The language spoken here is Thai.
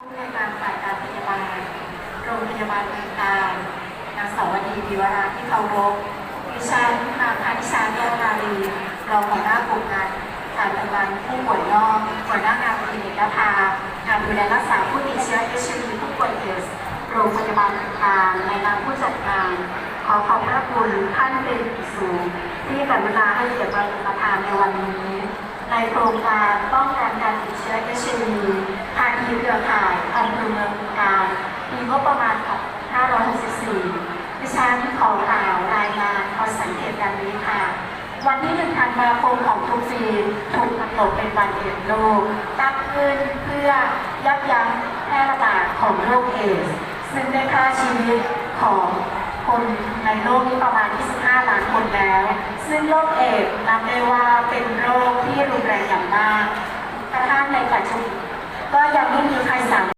ผู้ในการฝ่ายการพยาบาล โรงพยาบาลต่างๆนางสาวดีวิวราที่เคารพดิฉันนางพานิชาแก้วนาลีรองหัวหน้ากลุ่มงานการพยาบาลผู้ป่วยนอกหัวหน้างานคลินิกนภางานดูแลรักษาผู้ติดเชื้อเอชไอวีผู้ป่วยเอสโรงพยาบาลต่างๆในนามผู้จัดงาน ขอขอบพระคุณท่านเป็นสูง ที่กรุณาให้เกียรติประธานในวันนี้ ในโครงการป้องกันการติดเชื้อ HIV ภาคีเครือข่าย มีงบประมาณของ564 ดิฉันขอกล่าวรายงานขอสังเกตดังนี้ค่ะ วันที่1ธันวาคมของทุกปีถูกกำหนดเป็นวันเอดส์โลกตั้งขึ้นเพื่อยับยั้งแพร่ระบาดของโรคเอส ซึ่งได้ฆ่าชีวิตของคนในโลกนี้ประมาณ 25 ล้านคนแล้ว ซึ่งโรคเอดส์นับได้ว่าเป็นโรคที่รุนแรงอย่างมากกระทั่งในปัจจุบันก็ยังไม่มีใครสามารถ